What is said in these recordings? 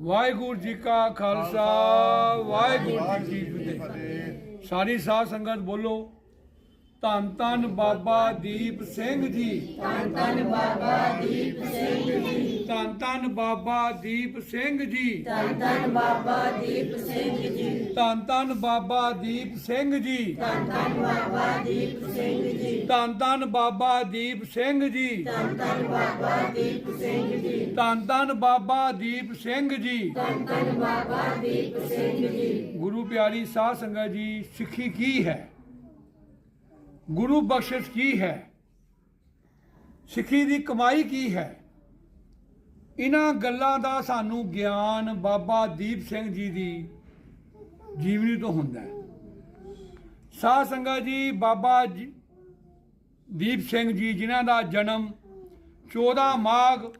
ਵਾਹਿਗੁਰੂ ਜੀ ਕਾ ਖਾਲਸਾ ਵਾਹਿਗੁਰੂ ਜੀ ਕੀ ਫਤਿਹ। ਸਾਰੀ ਸਾਧ ਸੰਗਤ ਬੋਲੋ ਧੰਨ ਧੰਨ ਬਾਬਾ ਦੀਪ ਸਿੰਘ ਜੀ। ਧੰਨ ਧੰਨ ਬਾਬਾ ਦੀਪ ਸਿੰਘ ਜੀ। ਧੰਨ ਧੰਨ ਬਾਬਾ ਦੀਪ ਸਿੰਘ ਜੀ। ਧੰਨ ਧੰਨ ਬਾਬਾ ਦੀਪ ਸਿੰਘ ਜੀ। ਧੰਨ ਧੰਨ ਬਾਬਾ ਦੀਪ ਸਿੰਘ ਜੀ। ਧੰਨ ਧੰਨ ਬਾਬਾ ਦੀਪ ਸਿੰਘ ਜੀ ਧੰਨ ਧੰਨ ਬਾਬਾ ਦੀਪ ਸਿੰਘ ਜੀ। ਧੰਨ ਧੰਨ ਬਾਬਾ ਦੀਪ ਸਿੰਘ ਜੀ। ਧੰਨ ਧੰਨ ਬਾਬਾ ਦੀਪ ਸਿੰਘ ਜੀ। ਧੰਨ ਧੰਨ ਬਾਬਾ ਦੀਪ ਸਿੰਘ ਜੀ। ਗੁਰੂ ਪਿਆਰੀ ਸਾਧ ਸੰਗਤ ਜੀ ਸਿੱਖੀ ਕੀ ਹੈ? ਗੁਰੂ ਬਖਸ਼ਿਸ਼ ਕੀ ਹੈ? ਸਿੱਖੀ ਦੀ ਕਮਾਈ ਕੀ ਹੈ? ਇਹਨਾਂ ਗੱਲਾਂ ਦਾ ਸਾਨੂੰ ਗਿਆਨ ਬਾਬਾ ਦੀਪ ਸਿੰਘ ਜੀ ਦੀ ਜੀਵਨੀ ਤੋਂ ਹੁੰਦਾ ਹੈ। ਸਾਧ ਸੰਗਤ ਜੀ ਬਾਬਾ ਜੀ- ਦੀਪ ਸਿੰਘ ਜੀ, ਜਿਨ੍ਹਾਂ ਦਾ ਜਨਮ 14 ਮਾਘ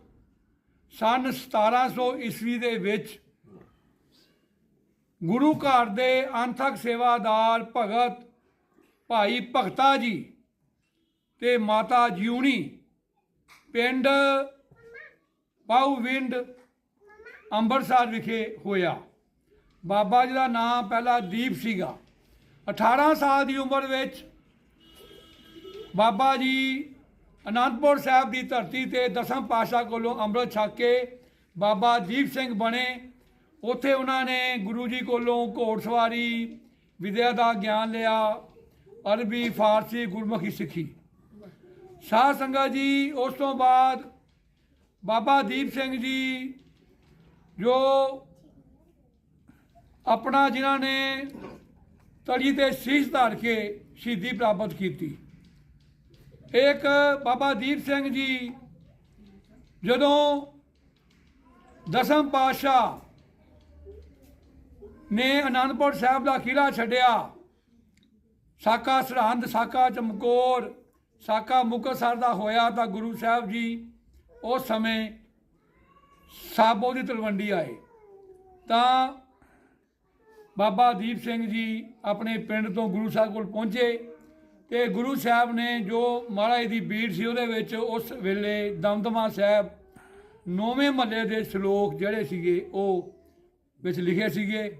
ਸਨ 1700 ਈਸਵੀ ਦੇ ਵਿੱਚ ਗੁਰੂ ਘਰ ਦੇ ਅੰਥਕ ਸੇਵਾਦਾਰ ਭਗਤ ਭਾਈ ਭਗਤਾ ਜੀ ਤੇ ਮਾਤਾ ਜਿਉਣੀ ਪਿੰਡ ਪਾਉਵਿੰਡ ਅੰਮ੍ਰਿਤਸਰ ਵਿਖੇ ਹੋਇਆ। ਬਾਬਾ ਜੀ ਦਾ ਨਾਮ ਪਹਿਲਾ ਦੀਪ ਸੀਗਾ। 18 ਸਾਲ ਦੀ ਉਮਰ ਵਿੱਚ ਬਾਬਾ ਜੀ ਅਨੰਦਪੁਰ ਸਾਹਿਬ ਦੀ ਧਰਤੀ ਤੇ ਦਸਮ ਪਾਤਸ਼ਾਹ ਕੋਲੋਂ ਅੰਮ੍ਰਿਤ ਛਕ ਕੇ ਬਾਬਾ ਦੀਪ ਸਿੰਘ ਬਣੇ। ਉੱਥੇ ਉਹਨਾਂ ਨੇ ਗੁਰੂ ਜੀ ਕੋਲੋਂ ਘੋੜਸਵਾਰੀ ਵਿਦਿਆ ਦਾ ਗਿਆਨ ਲਿਆ, ਅਰਬੀ, ਫਾਰਸੀ ਗੁਰਮੁਖੀ ਸਿੱਖੀ। ਸਾਧ ਸੰਗਤ ਜੀ, ਉਸ ਤੋਂ ਬਾਅਦ ਬਾਬਾ ਦੀਪ ਸਿੰਘ ਜੀ, ਜੋ ਆਪਣਾ ਜਿਨ੍ਹਾਂ ਨੇ ਤਲੀ ਤੇ ਸੀਸ ਧਾਰ ਕੇ ਸ਼ਹੀਦੀ ਪ੍ਰਾਪਤ ਕੀਤੀ। ਇੱਕ ਬਾਬਾ ਦੀਪ ਸਿੰਘ ਜੀ, ਜਦੋਂ ਦਸਮ ਪਾਤਸ਼ਾਹ ਨੇ ਅਨੰਦਪੁਰ ਸਾਹਿਬ ਦਾ ਕਿਲਾ ਛੱਡਿਆ, ਸਾਕਾ ਸਰਹੰਦ, ਸਾਕਾ ਚਮਕੌਰ, ਸਾਕਾ ਮੁਕਤਸਰ ਦਾ ਹੋਇਆ ਤਾਂ ਗੁਰੂ ਸਾਹਿਬ ਜੀ ਉਸ ਸਮੇਂ ਸਾਬੋ ਦੀ ਤਲਵੰਡੀ ਆਏ। ਤਾਂ ਬਾਬਾ ਦੀਪ ਸਿੰਘ ਜੀ ਆਪਣੇ ਪਿੰਡ ਤੋਂ ਗੁਰੂ ਸਾਹਿਬ ਕੋਲ ਪਹੁੰਚੇ। ਤੇ ਗੁਰੂ ਸਾਹਿਬ ਨੇ ਜੋ ਮਹਾਰਾਜ ਦੀ ਬੀੜ ਸੀ ਉਹਦੇ ਵਿੱਚ ਉਸ ਵੇਲੇ ਦਮਦਮਾ ਸਾਹਿਬ ਨੌਵੇਂ ਮਹੱਲੇ ਦੇ ਸ਼ਲੋਕ ਜਿਹੜੇ ਸੀਗੇ ਉਹ ਵਿੱਚ ਲਿਖੇ ਸੀਗੇ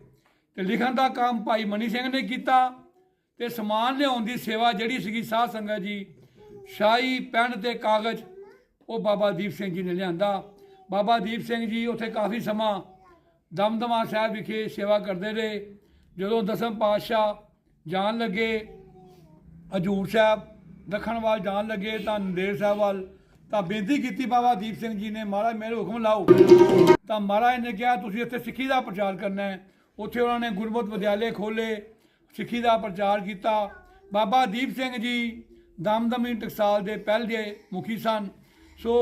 ਤੇ ਲਿਖਣ ਦਾ ਕੰਮ ਭਾਈ ਮਨੀ ਸਿੰਘ ਨੇ ਕੀਤਾ ਤੇ ਸਮਾਨ ਲਿਆਉਣ ਦੀ ਸੇਵਾ ਜਿਹੜੀ ਸੀਗੀ ਸਾਧ ਸੰਗਤ ਜੀ, ਸ਼ਾਹੀ, ਪੈਨ ਤੇ ਕਾਗਜ਼, ਉਹ ਬਾਬਾ ਦੀਪ ਸਿੰਘ ਜੀ ਨੇ ਲਿਆਂਦਾ। ਬਾਬਾ ਦੀਪ ਸਿੰਘ ਜੀ ਉੱਥੇ ਕਾਫੀ ਸਮਾਂ ਦਮਦਮਾ ਸਾਹਿਬ ਵਿਖੇ ਸੇਵਾ ਕਰਦੇ ਰਹੇ। ਜਦੋਂ ਦਸਮ ਪਾਤਸ਼ਾਹ ਜਾਣ ਲੱਗੇ ਹਜੂਰ ਸਾਹਿਬ, ਦੱਖਣ ਵੱਲ ਜਾਣ ਲੱਗੇ ਤਾਂ ਨੰਦੇੜ ਸਾਹਿਬ ਵੱਲ। ਤਾਂ ਬੇਨਤੀ ਕੀਤੀ ਬਾਬਾ ਦੀਪ ਸਿੰਘ ਜੀ ਨੇ, ਮਹਾਰਾਜ, ਮੇਰੇ ਹੁਕਮ ਲਾਓ। ਤਾਂ ਮਹਾਰਾਜ ਨੇ ਕਿਹਾ, ਤੁਸੀਂ ਇੱਥੇ ਸਿੱਖੀ ਦਾ ਪ੍ਰਚਾਰ ਕਰਨਾ ਹੈ। ਉੱਥੇ ਉਹਨਾਂ ਨੇ ਗੁਰਮਤਿ ਵਿਦਿਆਲੇ ਖੋਲੇ ਸਿੱਖੀ ਦਾ ਪ੍ਰਚਾਰ ਕੀਤਾ। ਬਾਬਾ ਦੀਪ ਸਿੰਘ ਜੀ ਦਮਦਮੀ ਟਕਸਾਲ ਦੇ ਪਹਿਲੇ ਮੁਖੀ ਸਨ। ਸੋ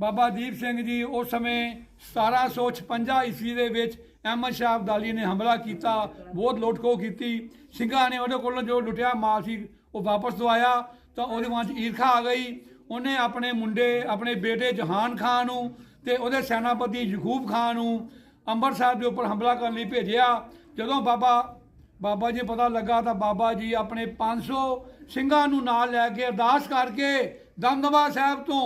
ਬਾਬਾ ਦੀਪ ਸਿੰਘ ਜੀ ਉਸ ਸਮੇਂ 1756 ਈਸਵੀ ਦੇ ਵਿੱਚ ਅਹਿਮਦ ਸ਼ਾਹ ਅਬਦਾਲੀ ਨੇ ਹਮਲਾ ਕੀਤਾ, ਬਹੁਤ ਲੁੱਟਖੋ ਕੀਤੀ। ਸਿੰਘਾਂ ਨੇ ਉਹਦੇ ਕੋਲੋਂ ਜੋ ਲੁੱਟਿਆ, ਮਾਲ ਸੀ ਉਹ ਵਾਪਸ ਦਵਾਇਆ ਤਾਂ ਉਹਦੇ ਮਨ 'ਚ ਈਰਖਾ ਆ ਗਈ। ਉਹਨੇ ਆਪਣੇ ਮੁੰਡੇ, ਆਪਣੇ ਬੇਟੇ ਜਹਾਨ ਖਾਨ ਨੂੰ ਤੇ ਉਹਦੇ ਸੈਨਾਪਤੀ ਯਕੂਬ ਖਾਨ ਨੂੰ ਅੰਮ੍ਰਿਤਸਰ ਦੇ ਉੱਪਰ ਹਮਲਾ ਕਰਨ ਲਈ ਭੇਜਿਆ। ਜਦੋਂ ਬਾਬਾ ਬਾਬਾ ਜੀ ਪਤਾ ਲੱਗਾ ਤਾਂ ਬਾਬਾ ਜੀ ਆਪਣੇ 500 ਸਿੰਘਾਂ ਨੂੰ ਨਾਲ ਲੈ ਕੇ ਅਰਦਾਸ ਕਰਕੇ ਦਮਦਮਾ ਸਾਹਿਬ ਤੋਂ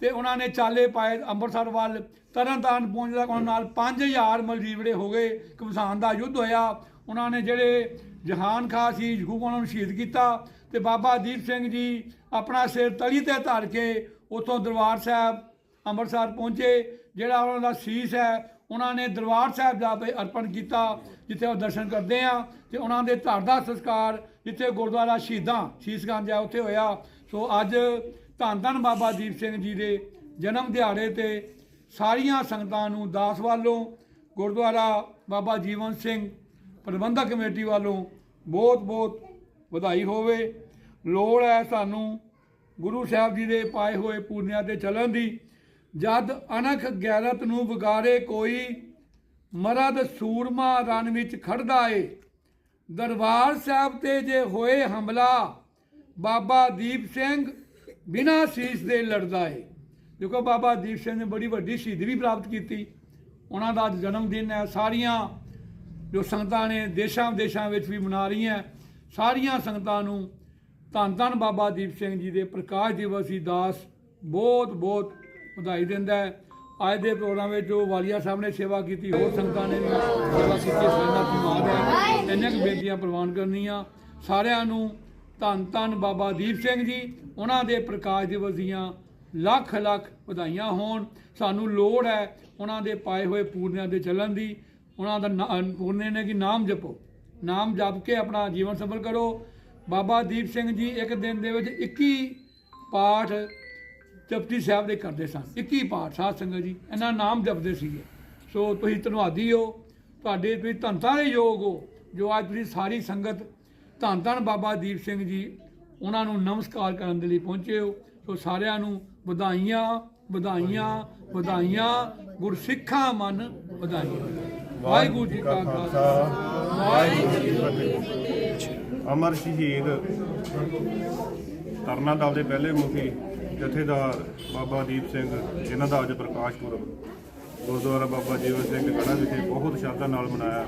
ਤੇ ਉਹਨਾਂ ਨੇ ਚਾਲੇ ਪਾਏ ਅੰਮ੍ਰਿਤਸਰ ਵੱਲ। ਤਰਨਤਾਰਨ ਪਹੁੰਚਦਾ ਉਹਨਾਂ ਨਾਲ 5000 ਮਲਜੀਵੜੇ ਹੋ ਗਏ। ਕਮਸਾਨ ਦਾ ਯੁੱਧ ਹੋਇਆ। ਉਹਨਾਂ ਨੇ ਜਿਹੜੇ ਜਹਾਨ ਖਾਂ ਸੀ, ਯਕੂਬ ਉਹਨਾਂ ਨੂੰ ਸ਼ਹੀਦ ਕੀਤਾ ਤੇ ਬਾਬਾ ਦੀਪ ਸਿੰਘ ਜੀ ਆਪਣਾ ਸਿਰ ਤਲੀ ਤੇ ਧਰ ਕੇ ਉਥੋਂ ਦਰਬਾਰ ਸਾਹਿਬ ਅੰਮ੍ਰਿਤਸਰ ਪਹੁੰਚੇ, ਜਿਹੜਾ ਉਹਨਾਂ ਦਾ ਸੀਸ ਹੈ, ਉਹਨਾਂ ਨੇ ਦਰਬਾਰ ਸਾਹਿਬ ਜਾ ਕੇ ਅਰਪਣ ਕੀਤਾ, ਜਿੱਥੇ ਉਹ ਦਰਸ਼ਨ ਕਰਦੇ ਆ ਤੇ ਉਹਨਾਂ ਦੇ ਧਰ ਦਾ ਸੰਸਕਾਰ ਜਿੱਥੇ ਗੁਰਦੁਆਰਾ ਸ਼ਹੀਦਾਂ ਸ਼ੀਸ਼ਗੰਜ ਹੈ, ਉੱਥੇ ਹੋਇਆ। ਸੋ ਅੱਜ ਧੰਨ ਧੰਨ ਬਾਬਾ ਦੀਪ ਸਿੰਘ ਜੀ ਦੇ ਜਨਮ ਦਿਹਾੜੇ ਤੇ ਸਾਰੀਆਂ ਸੰਗਤਾਂ ਨੂੰ ਦਾਸ ਵੱਲੋਂ ਗੁਰਦੁਆਰਾ ਬਾਬਾ ਜੀਵਨ ਸਿੰਘ ਪ੍ਰਬੰਧਕ ਕਮੇਟੀ ਵੱਲੋਂ ਬਹੁਤ ਬਹੁਤ ਵਧਾਈ ਹੋਵੇ। ਲੋੜ ਹੈ ਸਾਨੂੰ ਗੁਰੂ ਸਾਹਿਬ ਜੀ ਦੇ ਪਾਏ ਹੋਏ ਪੂਰਨਿਆਂ ਤੇ ਚੱਲਣ ਦੀ। ਜਦ ਅਣਖ ਗੈਰਤ ਨੂੰ ਵਿਗਾਰੇ ਕੋਈ ਮਰਦ ਸੂਰਮਾ ਰਣ ਵਿੱਚ ਖੜਦਾ ਏ। ਦਰਬਾਰ ਸਾਹਿਬ ਤੇ ਜੇ ਹੋਏ ਹਮਲਾ, ਬਾਬਾ ਦੀਪ ਸਿੰਘ ਬਿਨਾਂ ਸੀਸ ਦੇ ਲੜਦਾ ਏ। ਦੇਖੋ ਬਾਬਾ ਦੀਪ ਸਿੰਘ ਨੇ ਬੜੀ ਵੱਡੀ ਸ਼ਹੀਦੀ ਵੀ ਪ੍ਰਾਪਤ ਕੀਤੀ। ਉਹਨਾਂ ਦਾ ਅੱਜ ਜਨਮ ਦਿਨ ਹੈ। ਸਾਰੀਆਂ ਜੋ ਸੰਗਤਾਂ ਨੇ ਦੇਸ਼ਾਂ ਵਿਦੇਸ਼ਾਂ ਵਿੱਚ ਵੀ ਮਨਾ ਰਹੀਆਂ, ਸਾਰੀਆਂ ਸੰਗਤਾਂ ਨੂੰ ਧੰਨ ਧੰਨ ਬਾਬਾ ਦੀਪ ਸਿੰਘ ਜੀ ਦੇ ਪ੍ਰਕਾਸ਼ ਦਿਵਸ ਦੀ ਦਾਸ ਬਹੁਤ ਬਹੁਤ ਵਧਾਈ ਦਿੰਦਾ ਹੈ। ਅੱਜ ਦੇ ਪ੍ਰੋਗਰਾਮ ਵਿੱਚ ਜੋ ਵਾਲੀਆ ਸਾਹਿਬ ਨੇ ਸੇਵਾ ਕੀਤੀ, ਹੋਰ ਸੰਗਤਾਂ ਨੇ ਵੀ ਸੇਵਾ ਕੀਤੀ ਸਾਡਾ ਧੰਨਵਾਦ ਹੈ। ਇੰਨੀਆਂ ਕੁ ਬੇਨਤੀਆਂ ਪ੍ਰਵਾਨ ਕਰਨੀਆਂ। ਸਾਰਿਆਂ ਨੂੰ ਧੰਨ ਧੰਨ ਬਾਬਾ ਦੀਪ ਸਿੰਘ ਜੀ, ਉਹਨਾਂ ਦੇ ਪ੍ਰਕਾਸ਼ ਦਿਵਸ ਦੀਆਂ ਲੱਖ ਲੱਖ ਵਧਾਈਆਂ ਹੋਣ। ਸਾਨੂੰ ਲੋੜ ਹੈ ਉਹਨਾਂ ਦੇ ਪਾਏ ਹੋਏ ਪੂਰਨਿਆਂ ਦੇ ਚੱਲਣ ਦੀ। ਉਹਨਾਂ ਦਾ ਨਾ- ਪੂਰਨੇ ਨੇ ਕਿ ਨਾਮ ਜਪੋ। ਨਾਮ ਜਪ ਕੇ ਆਪਣਾ ਜੀਵਨ ਸਫਲ ਕਰੋ। ਬਾਬਾ ਦੀਪ ਸਿੰਘ ਜੀ ਇੱਕ ਦਿਨ ਦੇ ਵਿੱਚ 21 ਪਾਠ ਜਪਜੀ ਸਾਹਿਬ ਦੇ ਕਰਦੇ ਸਨ। 21 ਪਾਠ, ਸਾਧ ਸੰਗਤ ਜੀ, ਇਹਨਾਂ ਨਾਮ ਜਪਦੇ ਸੀਗੇ। ਸੋ ਤੁਸੀਂ ਧੰਨਵਾਦੀ ਹੋ। ਤੁਹਾਡੇ, ਤੁਸੀਂ ਧੰਨਤਾ ਦੇ ਯੋਗ ਹੋ, ਜੋ ਅੱਜ ਤੁਸੀਂ ਸਾਰੀ ਸੰਗਤ, ਧੰਨ ਧੰਨ ਬਾਬਾ ਦੀਪ ਸਿੰਘ ਜੀ, ਉਹਨਾਂ ਨੂੰ ਨਮਸਕਾਰ ਕਰਨ ਦੇ ਲਈ ਪਹੁੰਚੇ ਹੋ। ਸੋ ਸਾਰਿਆਂ ਨੂੰ ਵਧਾਈਆਂ ਵਧਾਈਆਂ ਵਧਾਈਆਂ, ਗੁਰਸਿੱਖਾਂ ਮਨ ਵਧਾਈਆਂ। ਵਾਹਿਗੁਰੂ ਜੀ ਕਾ ਖਾਲਸਾ। ਵਾਹਿਗੁਰੂ ਜੀ ਕੀ ਫਤਿਹ। ਅਮਰ ਸ਼ਹੀਦ ਤਰਨਾ ਦਲ ਦੇ ਪਹਿਲੇ ਮੁਖੀ ਜਥੇਦਾਰ ਬਾਬਾ ਦੀਪ ਸਿੰਘ, ਜਿਨ੍ਹਾਂ ਦਾ ਅੱਜ ਪ੍ਰਕਾਸ਼ ਪੁਰਬ ਗੁਰਦੁਆਰਾ ਬਾਬਾ ਜੀਵਨ ਸਿੰਘ ਗੜਾ ਵਿਖੇ ਬਹੁਤ ਸ਼ਰਧਾ ਨਾਲ ਮਨਾਇਆ।